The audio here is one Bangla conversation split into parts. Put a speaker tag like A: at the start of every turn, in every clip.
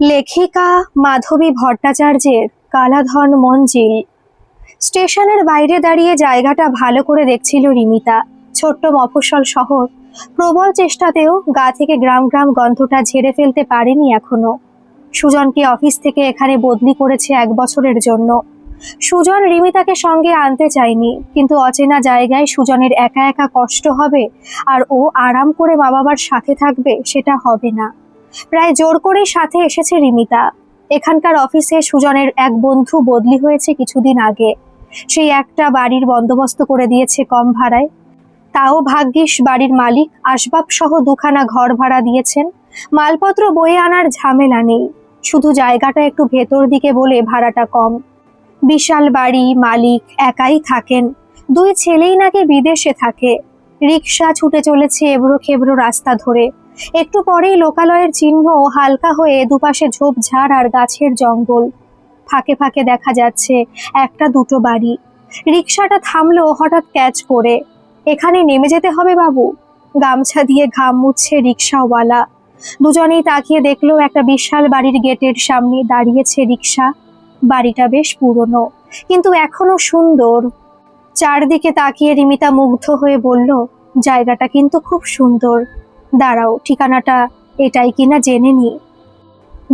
A: লেখিকা মাধবী ভট্টাচার্যের কালাধন মঞ্জিল স্টেশনের বাইরে দাঁড়িয়ে জায়গাটা ভালো করে দেখছিল রিমিতা। ছোট্ট মফস্বল শহর। প্রবল চেষ্টাতেও গা থেকে গ্রাম গ্রাম গন্ধটা ঝেড়ে ফেলতে পারেনি এখনও। সুজনকে অফিস থেকে এখানে বদলি করেছে এক বছরের জন্য? সুজন রিমিতাকে সঙ্গে আনতে চায়নি, কিন্তু অচেনা জায়গায় সুজনের একা একা কষ্ট হবে আর ও আরাম করে মা বাবার সাথে থাকবে সেটা হবে না। প্রায় জোর করেই সাথে এসেছে রিমিতা। এখানকার অফিসে সুজনের এক বন্ধু বদলি হয়েছে কিছুদিন আগে। সেই একটা বাড়ির বন্দোবস্ত করে দিয়েছে কম ভাড়ায়। তাও ভাগ্যিস বাড়ির মালিক আসবাব সহ দুখানা ঘর ভাড়া দিয়েছেন। মালপত্র বয়ে আনার ঝামেলা নেই। শুধু জায়গাটা একটু ভেতর দিকে বলে ভাড়াটা কম। বিশাল বাড়ি, মালিক একাই থাকেন। দুই ছেলেই নাকি বিদেশে থাকে। রিক্সা ছুটে চলেছে এবড়ো খেবড়ো রাস্তা ধরে। একটু পরেই লোকালয়ের চিহ্ন হালকা হয়ে দুপাশে ঝোপঝাড় আর গাছের জঙ্গল। ফাঁকে ফাঁকে দেখা যাচ্ছে একটা দুটো বাড়ি। রিক্সাটা থামলো হঠাৎ ক্যাচ করে। এখানে নেমে যেতে হবে বাবু। গামছা দিয়ে ঘাম মুছছে রিক্সাওয়ালা দুজনেই তাকিয়ে দেখল একটা বিশাল বাড়ির গেটের সামনে দাঁড়িয়েছে রিক্সা বাড়িটা বেশ পুরনো, কিন্তু এখনও সুন্দর। চারদিকে তাকিয়ে রিমিতা মুগ্ধ হয়ে বলল, জায়গাটা কিন্তু খুব সুন্দর। দাঁড়াও, ঠিকানাটা এটাই কিনা জেনে নি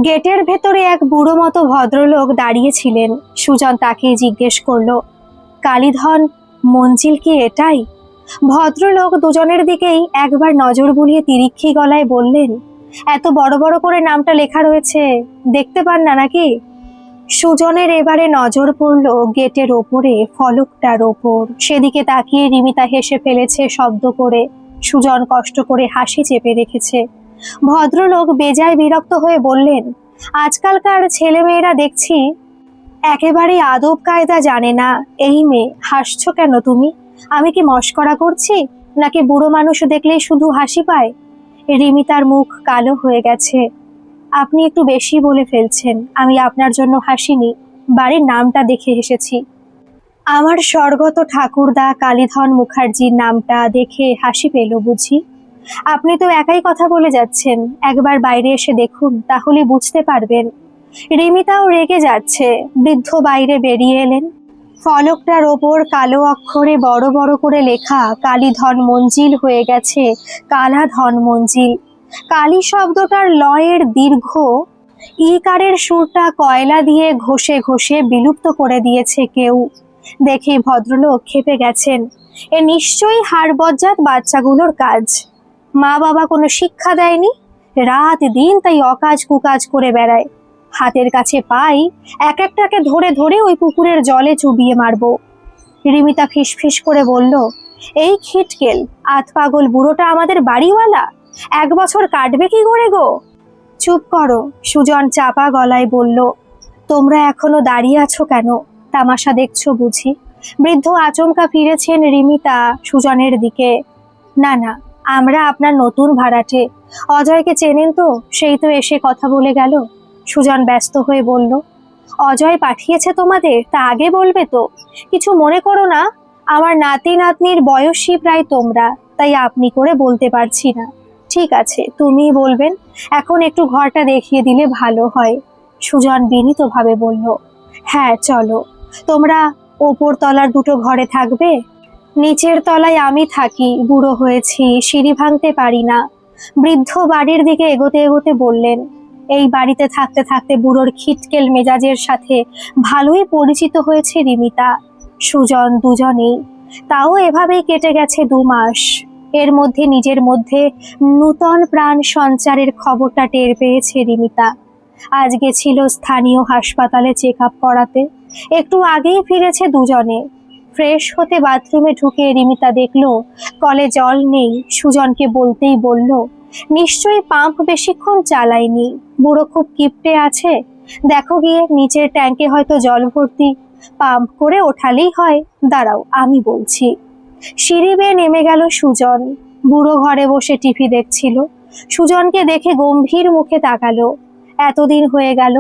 A: গেটের ভেতরে এক বুড়ো মতো ভদ্রলোক দাঁড়িয়েছিলেন। সুজন তাকে জিজ্ঞেস করল, কালীধন মঞ্জিল কি এটাই? ভদ্রলোক দুজনের দিকেই একবার নজর বুলিয়ে তিরিক্ষি গলায় বললেন, এত বড় বড় করে নামটা লেখা রয়েছে, দেখতে পান না নাকি? সুজনের এবারে নজর পড়ল গেটের ওপরে, ফলকটার ওপর। সেদিকে তাকিয়ে রিমিতা হেসে ফেলেছে শব্দ করে। সুজন কষ্ট করে হাসি চেপে রেখেছে। ভদ্রলোক বেজায় বিরক্ত হয়ে বললেন, আজকালকার ছেলেমেয়েরা দেখছি, একেবারেই আদব কায়দা জানে না। এই মেয়ে, হাসছো কেন তুমি? আমি কি মস্করা করছি? নাকি বুড়ো মানুষ দেখলেই শুধু হাসি পায়? রিমিতার মুখ কালো হয়ে গেছে। আপনি একটু বেশি বলে ফেলছেন। আমি আপনার জন্য হাসিনি। বাড়ির নামটা দেখে এসেছি। আমার স্বর্গত ঠাকুরদা কালীধন মুখার্জির নামটা দেখে হাসি পেল বুঝি। আপনি তো একাই কথা বলে যাচ্ছেন। একবার বাইরে এসে দেখুন, তাহলে বুঝতে পারবেন। রিমিতাও রেগে যাচ্ছে। বৃদ্ধ বাইরে বেরিয়ে এলেন। ফলকটার ওপর কালো অক্ষরে বড় বড় করে লেখা কালীধন মঞ্জিল হয়ে গেছে কালাধন মঞ্জিল। কালী শব্দটার লয়ের দীর্ঘ ইকারের সুরটা কয়লা দিয়ে ঘষে ঘষে বিলুপ্ত করে দিয়েছে কেউ। দেখে ভদ্রলোক খেপে গেছেন। এ নিশ্চয়ই হাড়বজ্জাত বাচ্চাগুলোর কাজ। মা বাবা কোনো শিক্ষা দেয়নি? রাত দিন তাই অকাজ কুকাজ করে বেড়ায়। হাতের কাছে পাই, এক একটাকে ধরে ধরে ওই পুকুরের জলে চুবিয়ে মারবো। রিমিতা ফিসফিস করে বলল, এই খিটকেল আত পাগল বুড়োটা আমাদের বাড়িওয়ালা? এক বছর কাটবে কি করে গো? চুপ করো, সুজন চাপা গলায় বলল। তোমরা এখনও দাঁড়িয়ে আছো কেন? তামাশা দেখছ বুঝি? বৃদ্ধ আচমকা ফিরেছেন রিমিতা সুজনের দিকে। না না, আমরা আপনার নতুন ভাড়াটে। অজয়কে চেনেন তো, সেই তো এসে কথা বলে গেল। সুজন ব্যস্ত হয়ে বলল, অজয় পাঠিয়েছে তোমাদের, তা আগে বলবে তো। কিছু মনে করো না, আমার নাতি নাতনির বয়সী প্রায় তোমরা, তাই আপনি করে বলতে পারছি না। ঠিক আছে, তুমিই বলবেন, এখন একটু ঘরটা দেখিয়ে দিলে ভালো হয়। সুজন বিনীতভাবে বলল হ্যাঁ চলো। তোমরা ওপর তলার দুটো ঘরে থাকবে? নিচের তলায় আমি থাকি, বুড়ো হয়েছি, সিঁড়ি ভাঙতে পারি না। বৃদ্ধ বাড়ির দিকে এগোতে এগোতে বললেন, এই বাড়িতে থাকতে থাকতে বুড়োর খিটকেল মেজাজের সাথে ভালোই পরিচিত হয়েছে রিমিতা। সুজন দুজনেই। তাও এভাবেই কেটে গেছে দু মাস। এর মধ্যে নিজের মধ্যে নূতন প্রাণ সঞ্চারের খবরটা টের পেয়েছে রিমিতা। আজকে ছিল স্থানীয় হাসপাতালে চেক আপ করাতে। একটু আগেই ফিরেছে দুজনে। ফ্রেশ হতে বাথরুমে ঢুকে রিমিতা দেখল, কলে জল নেই, সুজনকে বলতেই বলল, নিশ্চয়ই পাম্প বেশিক্ষণ চালায়নি। বুড়ো খুব কিপটে আছে। দেখো গিয়ে, নিচের ট্যাঙ্কে হয়তো জল ভর্তি। পাম্প করে ওঠালেই হয়। দাঁড়াও, আমি বলছি। সিঁড়ি বেয়ে নেমে গেল সুজন। বুড়ো ঘরে বসে টিভি দেখছিল। সুজনকে দেখে গম্ভীর মুখে তাকালো। এতদিন হয়ে গেল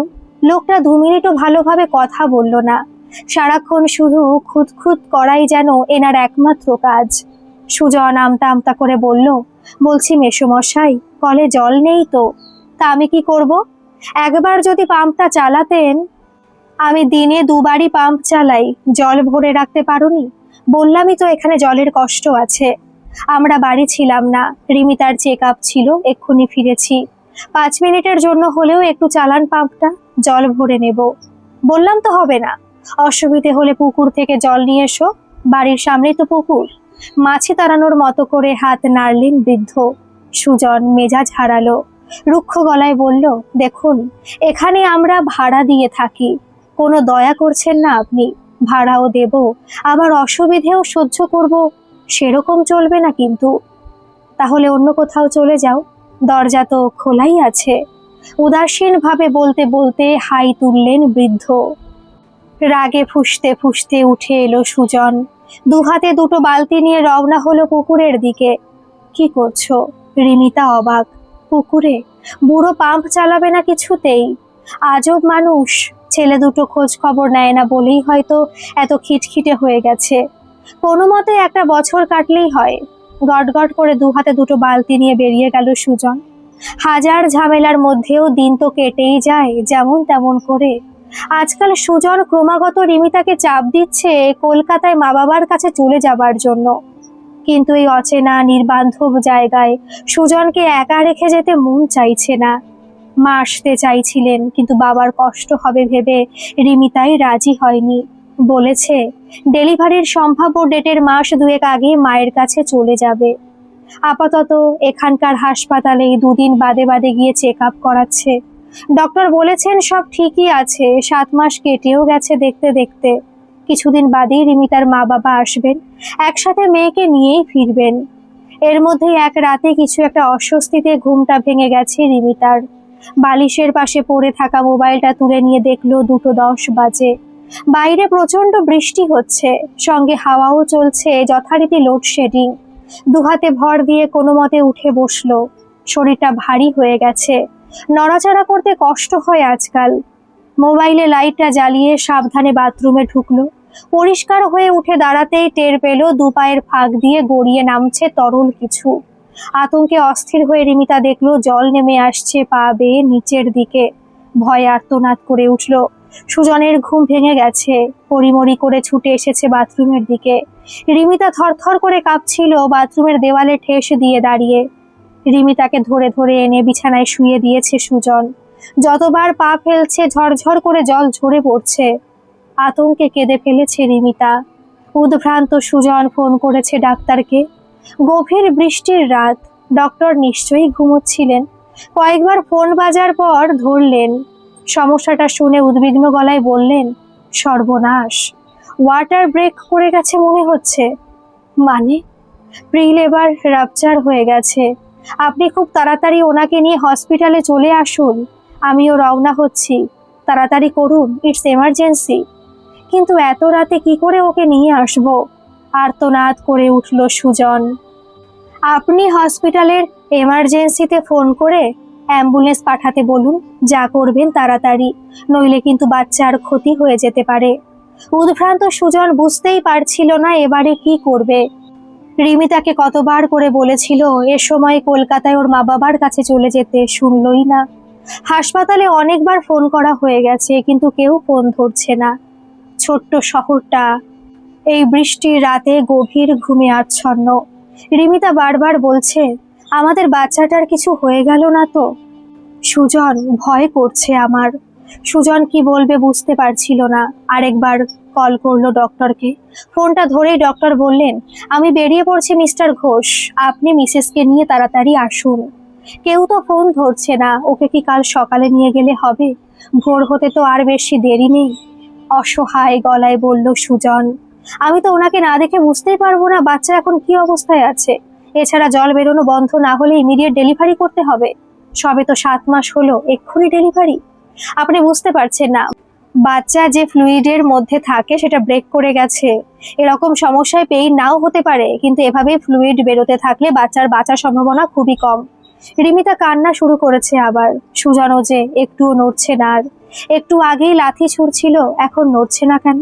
A: লোকটা দু মিনিটও ভালোভাবে কথা বলল না। সারাক্ষণ শুধু খুঁতখুত করাই যেন এনার একমাত্র কাজ। সুজন আমতা আমতা করে বলল, বলছি মেসোমশাই, কলে জল নেই তো, তা আমি কি করব? একবার যদি পাম্পটা চালাতেন, আমি দিনে দুবারই পাম্প চালাই, জল ভরে রাখতে পারোনি? বললামই তো এখানে জলের কষ্ট আছে। আমরা বাড়ি ছিলাম না রিমিতার চেক আপ ছিল, এক্ষুনি ফিরেছি। পাঁচ মিনিটের জন্য হলেও একটু চালান পাম্পটা। জল ভরে নেব। বললাম, তো হবে না। অসুবিধে হলে পুকুর থেকে জল নিয়ে এসো। বাড়ির সামনেই তো পুকুর। মাছি তাড়ানোর মতো করে হাত নাড়লেন বৃদ্ধ। সুজন মেজাজ হারালো। রুক্ষ গলায় বলল, দেখুন, এখানে আমরা ভাড়া দিয়ে থাকি। কোনো দয়া করছেন না আপনি। ভাড়াও দেব। আবার অসুবিধেও সহ্য করব। সেরকম চলবে না কিন্তু। তাহলে অন্য কোথাও চলে যাও। দরজা তো খোলাই আছে। উদাসীনভাবে বলতে বলতে হাই তুললেন বৃদ্ধ। রাগে ফুসতে ফুসতে উঠে এলো সুজন। দুহাতে দুটো বালতি নিয়ে রওনা হলো পুকুরের দিকে। কি করছ? রিমিতা অবাক। পুকুরে বুড়ো পাম্প চালাবে না কিছুতেই? আজব মানুষ। ছেলে দুটো খোঁজ খবর নেয় না বলেই হয়তো এত খিটখিটে হয়ে গেছে। কোনো মতে একটা বছর কাটলেই হয়। গট গট করে দু হাতে দুটো বালতি নিয়ে বেরিয়ে গেল সুজন। হাজার ঝামেলার মধ্যেও দিন তো কেটেই যায়, যেমন তেমন করে। আজকাল সুজন ক্রমাগত রিমিতাকে চাপ দিচ্ছে কলকাতায় মা বাবার কাছে চলে যাবার জন্য। কিন্তু এই অচেনা, নির্বান্ধব জায়গায় সুজনকে একা রেখে যেতে মন চাইছে না। মা আসতে চাইছিলেন, কিন্তু বাবার কষ্ট হবে ভেবে রিমিতাই রাজি হয়নি। বলেছে, ডেলিভারির সম্ভাব্য ডেটের মাস দুয়েক আগে মায়ের কাছে চলে যাবে। আপাতত এখানকার হাসপাতালেই দুদিন বাদে বাদে গিয়ে চেক আপ করাচ্ছে। ডক্টর বলেছেন সব ঠিকই আছে, সাত মাস কেটেও গেছে দেখতে দেখতে। কিছুদিন বাদেই রিমিতার মা বাবা আসবেন, একসাথে মেয়েকে নিয়েই ফিরবেন। এর মধ্যে এক রাতে কিছু একটা অস্বস্তিতে ঘুমটা ভেঙে গেছে রিমিতার। বালিশের পাশে পড়ে থাকা মোবাইলটা তুলে নিয়ে দেখল দুটো দশ বাজে। বাইরে প্রচণ্ড বৃষ্টি হচ্ছে, সঙ্গে হাওয়াও চলছে, যথারীতি লোডশেডিং দুহাতে ভর দিয়ে কোনো মতে উঠে বসল। শরীরটা ভারী হয়ে গেছে। নড়াচড়া করতে কষ্ট হয় আজকাল। মোবাইলে লাইটটা জ্বালিয়ে সাবধানে বাথরুমে ঢুকলো। পরিষ্কার হয়ে উঠে দাঁড়াতেই টের পেল দু পায়ের ফাঁক দিয়ে গড়িয়ে নামছে তরল কিছু। আতঙ্কে অস্থির হয়ে রিমিতা দেখল, জল নেমে আসছে পা বেয়ে নিচের দিকে। ভয় আর্তনাদ করে উঠল। সুজনের ঘুম ভেঙে গেছে। পরিমরি করে ছুটে এসেছে বাথরুমের দিকে। রিমিতা থরথর করে কাঁপছিল, বাথরুমের দেওয়ালে ঠেস দিয়ে দাঁড়িয়ে। রিমিতাকে ধরে ধরে এনে বিছানায় শুয়ে দিয়েছে সুজন। যতবার পা ফেলছে, ঝরঝর করে জল ঝরে পড়ছে। আতঙ্কে কেঁদে ফেলেছে রিমিতা। উদ্ভ্রান্ত সুজন ফোন করেছে ডাক্তারকে। গভীর বৃষ্টির রাত। ডক্টর নিশ্চয়ই ঘুমোচ্ছিলেন। কয়েকবার ফোন বাজার পর ধরলেন। সমস্যাটা শুনে উদ্বিগ্ন গলায় বললেন, সর্বনাশ। ওয়াটার ব্রেক করে গেছে মনে হচ্ছে। মানে? প্রিল এবার রাপচার হয়ে গেছে। আপনি খুব তাড়াতাড়ি ওনাকে নিয়ে হসপিটালে চলে আসুন। আমিও রওনা হচ্ছি। তাড়াতাড়ি করুন, ইটস এমার্জেন্সি। কিন্তু এত রাতে কি করে ওকে নিয়ে আসব? আর্তনাদ করে উঠল সুজন। আপনি হসপিটালের এমার্জেন্সিতে ফোন করে অ্যাম্বুলেন্স পাঠাতে বলুন, যা করবেন তাড়াতাড়ি, নইলে কিন্তু বাচ্চার ক্ষতি হয়ে যেতে পারে। উদ্ভ্রান্ত সুজন বুঝতেই পারছিল না এবারে কি করবে। রিমিতাকে কতবার করে বলেছিল, এ সময় কলকাতায় ওর মা বাবার কাছে চলে যেতে শুনলই না। হাসপাতালে অনেকবার ফোন করা হয়ে গেছে, কিন্তু কেউ ফোন ধরছে না। ছোট্ট শহরটা, এই বৃষ্টির রাতে গভীর ঘুমে আচ্ছন্ন। রিমিতা বারবার বলছে আমাদের বাচ্চাটার কিছু হয়ে গেল না তো? সুজন ভয় করছে আমার। সুজন কি বলবে বুঝতে পারছিল না। আরেকবার কল করল ডক্টরকে। ফোনটা ধরেই ডক্টর বললেন, আমি বেরিয়ে পড়ছি মিস্টার ঘোষ। আপনি মিসেসকে নিয়ে তাড়াতাড়ি আসুন। কেউ তো ফোন ধরছে না। ওকে কি কাল সকালে নিয়ে গেলে হবে? ভোর হতে তো আর বেশি দেরি নেই। অসহায় গলায় বলল সুজন, আমি তো ওনাকে না দেখে বুঝতেই পারব না। বাচ্চা এখন কি অবস্থায় আছে? এছাড়া জল বেরোনো বন্ধ না হলে ইমিডিয়েট ডেলিভারি করতে হবে। সবে তো সাত মাস হলো, এক্ষুনি ডেলিভারি আপনি বুঝতে পারছেন না। বাচ্চা যে ফ্লুইডের মধ্যে থাকে, সেটা ব্রেক করে গেছে। এরকম সমস্যায় পেইন নাও হতে পারে, কিন্তু এভাবে ফ্লুইড বেরোতে থাকলে বাচ্চার বাঁচার সম্ভাবনা খুবই কম। রিমিতা কান্না শুরু করেছে আবার, সুজানো যে একটুও নড়ছে না আর। একটু আগেই লাথি ছুড়ছিল, এখন নড়ছে না কেন?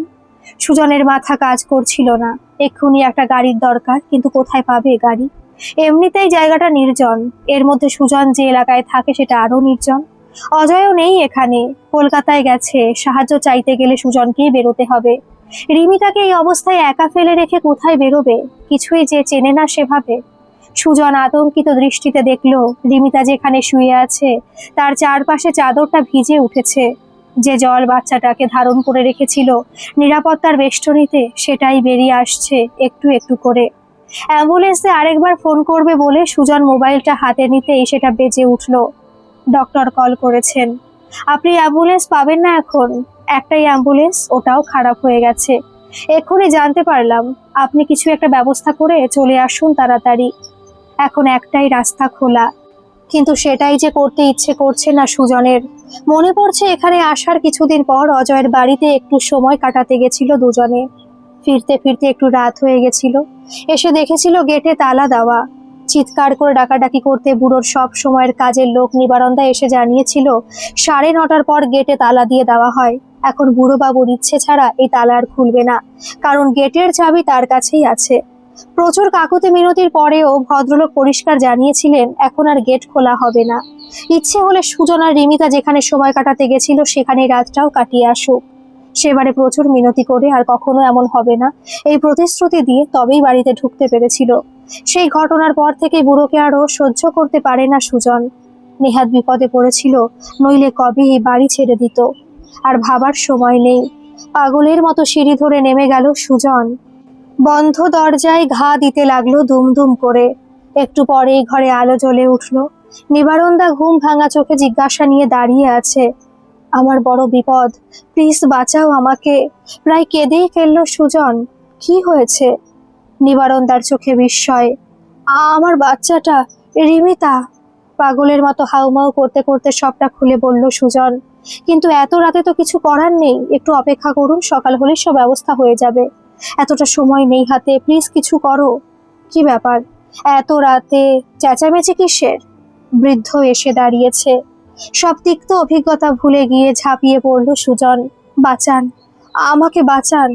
A: সুজনের মাথা কাজ করছিল না। এক্ষুনি একটা গাড়ির দরকার, কিন্তু কোথায় পাবে গাড়ি? এমনিতেই জায়গাটা নির্জন। এর মধ্যে সুজন যে এলাকায় থাকে সেটা আরও নির্জন। অজয়ও নেই এখানে। কলকাতায় গেছে। সাহায্য চাইতে গেলে সুজনকেই বেরোতে হবে। রিমিতাকে এই অবস্থায় একা ফেলে রেখে কোথায় বেরোবে? কিছুই যে চেনে না সেভাবে। সুজন আতঙ্কিত দৃষ্টিতে দেখল, রিমিতা যেখানে শুয়ে আছে, তার চারপাশে চাদরটা ভিজে উঠেছে। যে জল বাচ্চাটাকে ধারণ করে রেখেছিল, নিরাপত্তার বেষ্টনীতে সেটাই বেরিয়ে আসছে একটু একটু করে। অ্যাম্বুলেন্সে আরেকবার ফোন করবে বলে সুজন মোবাইলটা হাতে নিতেই সেটা বেজে উঠল। ডক্টর কল করেছেন। আপনি অ্যাম্বুলেন্স পাবেন না এখন। একটাই অ্যাম্বুলেন্স, ওটাও খারাপ হয়ে গেছে। এক্ষুনি জানতে পারলাম। আপনি কিছু একটা ব্যবস্থা করে চলে আসুন তাড়াতাড়ি। এখন একটাই রাস্তা খোলা। কিন্তু সেটাই যে করতে ইচ্ছে করছে না সুজনের। মনে পড়ছে এখানে আসার কিছুদিন পর অজয়ের বাড়িতে একটু সময় কাটাতে গেছিল দুজনে। ফিরতে ফিরতে একটু রাত হয়ে গেছিল। এসে দেখেছিল গেটে তালা দেওয়া। চিৎকার করে ডাকাডাকি করতে বুড়োর সব সময়ের কাজের লোক নিবারণদা এসে জানিয়েছিল, সাড়ে নটার পর গেটে তালা দিয়ে দেওয়া হয়। এখন বুড়ো বাবুর ইচ্ছে ছাড়া এই তালা আর খুলবে না, কারণ গেটের চাবি তার কাছেই আছে। প্রচুর কাকুতি মিনতির পরেও ভদ্রলোক পরিষ্কার জানিয়েছিলেন, এখন আর গেট খোলা হবে না। ইচ্ছে হলে সুজন আর রিমিতা যেখানে সময় কাটাতে গেছিল, সেখানে রাতটাও কাটিয়ে আসুক। সেবারে প্রচুর মিনতি করে আর কখনো এমন হবে না। এই প্রতিশ্রুতি দিয়ে তবেই বাড়িতে ঢুকতে পেরেছিল। সেই ঘটনার পর থেকে বুড়োকে আরও সহ্য করতে পারে না সুজন। নেহাত বিপদে পড়েছিল, নইলে কবে এই বাড়ি ছেড়ে দিত। আর ভাবার সময় নেই। পাগলের মতো সিঁড়ি ধরে নেমে গেল সুজন। বন্ধ দরজায় ঘা দিতে লাগল দুমদুম করে। একটু পরেই ঘরে আলো জ্বলে উঠল। নিবারণদা ঘুম ভাঙা চোখে জিজ্ঞাসা নিয়ে দাঁড়িয়ে আছে। আমার বড় বিপদ। প্লিজ বাঁচাও আমাকে। প্রায় কেঁদেই ফেলল সুজন। কি হয়েছে? নিবারণদার চোখে বিস্ময়। আমার বাচ্চাটা, রিমিতা। পাগলের মতো হাউমাউ করতে করতে সবটা খুলে বলল সুজন। কিন্তু এত রাতে তো কিছু করার নেই। একটু অপেক্ষা করুন, সকাল হলে সব ব্যবস্থা হয়ে যাবে। এতটা সময় নেই হাতে। প্লিজ কিছু করো। কি ব্যাপার? এত রাতে চেঁচামেচি কিসের? বৃদ্ধ এসে দাঁড়িয়েছে। সব তিক্ত অভিজ্ঞতা ভুলে গিয়ে ঝাঁপিয়ে পড়ল সুজন। বাঁচান, আমাকে বাঁচান।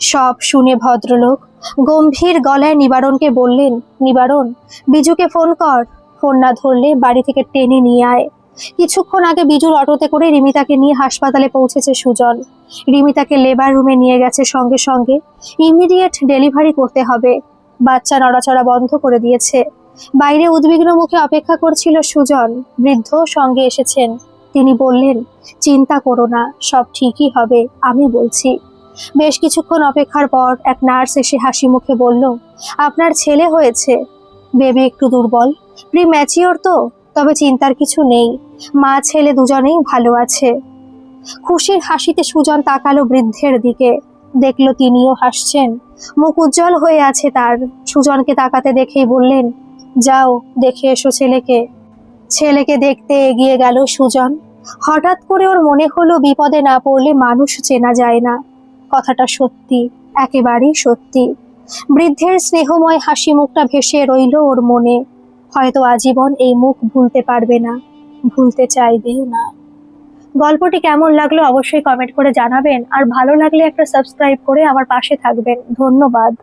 A: সব শুনে ভদ্রলোক গম্ভীর গলায় নিবারণকে বললেন, নিবারণ, বিজুকে ফোন কর। ফোন না ধরলে বাড়ি থেকে টেনে নিয়ে আয়। কিছুক্ষণ আগে বিজুর অটোতে করে রিমিতাকে নিয়ে হাসপাতালে পৌঁছেছে সুজন। রিমিতাকে লেবার রুমে নিয়ে গেছে সঙ্গে সঙ্গে। ইমিডিয়েট ডেলিভারি করতে হবে। বাচ্চা নড়াচড়া বন্ধ করে দিয়েছে। বাইরে উদ্বিগ্ন মুখে অপেক্ষা করছিল সুজন। বৃদ্ধ সঙ্গে এসেছেন। তিনি বললেন, চিন্তা করো না, সব ঠিকই হবে, আমি বলছি। বেশ কিছুক্ষণ অপেক্ষার পর এক নার্স এসে হাসি মুখে বলল, আপনার ছেলে হয়েছে। বেবি একটু দুর্বল। প্রি ম্যাচিওর তো, তবে চিন্তার কিছু নেই। মা, ছেলে দুজনেই ভালো আছে। খুশির হাসিতে সুজন তাকালো বৃদ্ধের দিকে। দেখল তিনিও হাসছেন। মুখ উজ্জ্বল হয়ে আছে তার। সুজনকে তাকাতে দেখেই বললেন যাও, দেখে এসো ছেলেকে। ছেলেকে দেখতে এগিয়ে গেল সুজন। হঠাৎ করে ওর মনে হলো বিপদে না পড়লে মানুষ চেনা যায় না। কথাটা সত্যি, একেবারেই সত্যি। বৃদ্ধের স্নেহময় হাসি মুখটা ভেসে রইল ওর মনে। হয়তো আজীবন এই মুখ ভুলতে পারবে না, ভুলতে চাইবেও না। গল্পটি কেমন লাগল অবশ্যই কমেন্ট করে জানাবেন, আর ভালো লাগলে একটা সাবস্ক্রাইব করে আমার পাশে থাকবেন। ধন্যবাদ।